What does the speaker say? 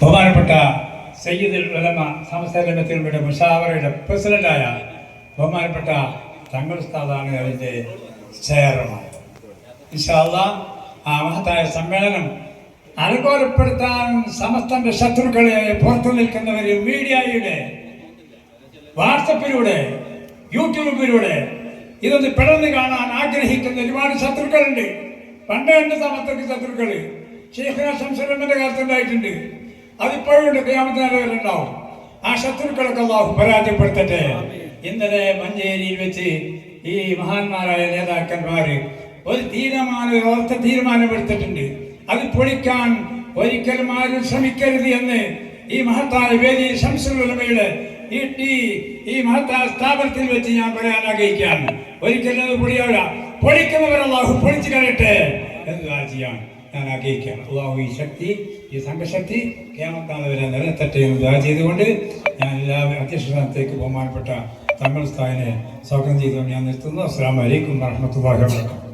ബഹുമാനപ്പെട്ട സയ്യിദുൽ ഉലമ സമസ്തലമത്തിലൂടെ മുഷാവറയുടെ പ്രസിഡന്റായ ബഹുമാനപ്പെട്ട തങ്ങൾ ഉസ്താദാണ് അതിന്റെ ചെയർമാൻ. ഇൻഷാല്ല ആ മഹത്തായ സമ്മേളനം അനുകൂലപ്പെടുത്താൻ സമസ്തന്റെ ശത്രുക്കളെ പുറത്തു നിൽക്കുന്നവർ മീഡിയയുടെ വാട്സപ്പിലൂടെ യൂട്യൂബിലൂടെ ഇതൊന്ന് പിളർന്ന് കാണാൻ ആഗ്രഹിക്കുന്ന ഒരുപാട് ശത്രുക്കളുണ്ട്. പണ്ട് രണ്ട് സമസ്തക്ക് ശത്രുക്കൾ ഷെയ്ഖിന ശംസലമ്മന്റെ കാലത്തുണ്ടായിട്ടുണ്ട് അതിപ്പോഴും ഉണ്ട് ക്യാമത്തിനാലെ വരെ ഉണ്ടാവും ആ ശത്രുക്കളൊക്കെ അള്ളാഹു പരാജയപ്പെടുത്തട്ടെ. ഇന്നലെ മഞ്ചേരിയിൽ വെച്ച് ഈ മഹാന്മാരായ നേതാക്കന്മാര് ഒരു തീരുമാനം ഒരു ഉറച്ച തീരുമാനമെടുത്തിട്ടുണ്ട്. അത് പൊളിക്കാൻ ഒരിക്കലും ആരും ശ്രമിക്കരുത് എന്ന് ഈ മഹത്തായ വേദി ശംസുലമയുടെ ഈ ഈ- ഈ മഹത്തായ സ്ഥാപനത്തിൽ വെച്ച് ഞാൻ പറയാൻ ആഗ്രഹിക്കുകയാണ്. ഒരിക്കലും അത് പൊളിയാവില്ല. പൊളിക്കുന്നവർ അള്ളാഹു പൊളിച്ചു കളയട്ടെ എന്ന് ദുആ ചെയ്യാൻ ഞാൻ ആഗ്രഹിക്കുകയാണ്. അള്ളാഹു ഈ ശക്തി ഈ സംഘശക്തി കേമത്താളവരെ നിലനിർത്തട്ടെ എന്ന് ദാ ചെയ്തുകൊണ്ട് ഞാൻ എല്ലാവരും അധ്യക്ഷ സ്ഥാനത്തേക്ക് ബഹുമാനപ്പെട്ട തമിഴ് സ്ഥാനെ സ്വാഗതം ചെയ്തുകൊണ്ട് ഞാൻ നിർത്തുന്നു. അസ്സാം വലൈക്കും വാഹമത്തുള്ളാഹി വാബറകാതുഹു.